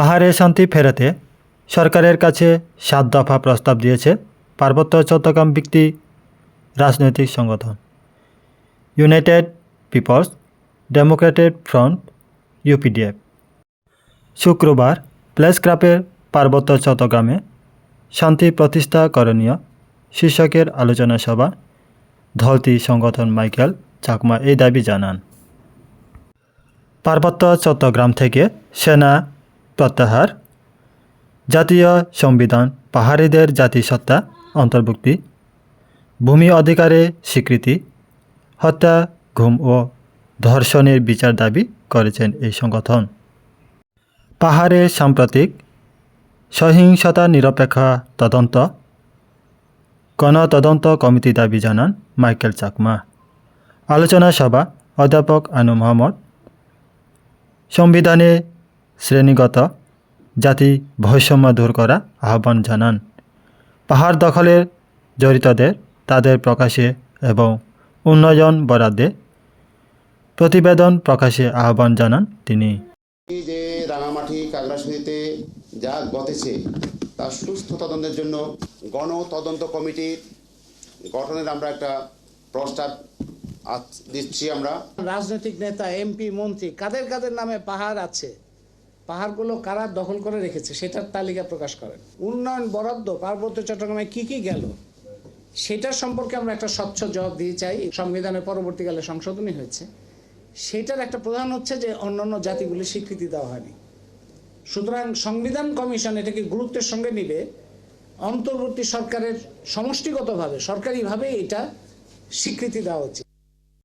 পাহাড়ে শান্তি ফেরাতে সরকারের কাছে সাত দফা প্রস্তাব দিয়েছে পার্বত্য চট্টগ্রাম ব্যক্তি রাজনৈতিক সংগঠন। United people's democratic front, UPDF. শুক্রবার প্লেস ক্রাফের পার্বত্য চট্টগ্রামে শান্তি প্রতিষ্ঠা করণীয় শীর্ষকের আলোচনা সভা ধলতি সংগঠন মাইকেল চাকমা এই দাবি জানান। পার্বত্য চট্টগ্রাম থেকে সেনা প্রত্যাহার, জাতীয় সংবিধান, পাহাড়িদের জাতিসত্তা, অন্তর্ভুক্তি, ভূমি অধিকারে স্বীকৃতি, হত্যা, ঘুম ও ধর্ষণের বিচার দাবি করেছেন এই সংগঠন। পাহাড়ে সাম্প্রতিক সহিংসতা নিরপেক্ষ তদন্ত, গণতদন্ত কমিটি দাবি জানান মাইকেল চাকমা। আলোচনা সভা অধ্যাপক আনু মোহাম্মদ। সংবিধানে শ্রেণীগত জাতি বৈষম্য দূর করা আহ্বান জানান। পাহাড় দখলের জড়িতদের তাদের প্রকাশে এবং উন্নয়ন বরাদ্দে প্রতিবেদন প্রকাশে আহ্বান জানান তিনি। এই যে রাঙামাটি কাগড়াছড়িতে যা ঘটেছে তার সুস্থ তদন্তের জন্য গণ তদন্ত কমিটির গঠনের আমরা একটা প্রস্তাব দিচ্ছি আমরা। রাজনৈতিক নেতা এমপি মন্ত্রী কাদের কাদের নামে পাহাড় আছে? পাহাড়গুলো কারা দখল করে রেখেছে সেটার তালিকা প্রকাশ করেন। উন্নয়ন বরাদ্দ, পার্বত্য চট্টগ্রামে কি কি গেল? সেটার সম্পর্কে আমরা একটা স্বচ্ছ জবাব দিয়ে চাই। সংবিধানের পরবর্তীকালে সংশোধনী হয়েছে। সেটার একটা প্রধান হচ্ছে যে অন্যান্য জাতিগুলি স্বীকৃতি দেওয়া হয়নি। সুতরাং সংবিধান কমিশন এটাকে গুরুত্বের সঙ্গে নিবে। অন্তর্বর্তী সরকারের সমষ্টিগতভাবে, সরকারিভাবে এটা স্বীকৃতি দেওয়া উচিত।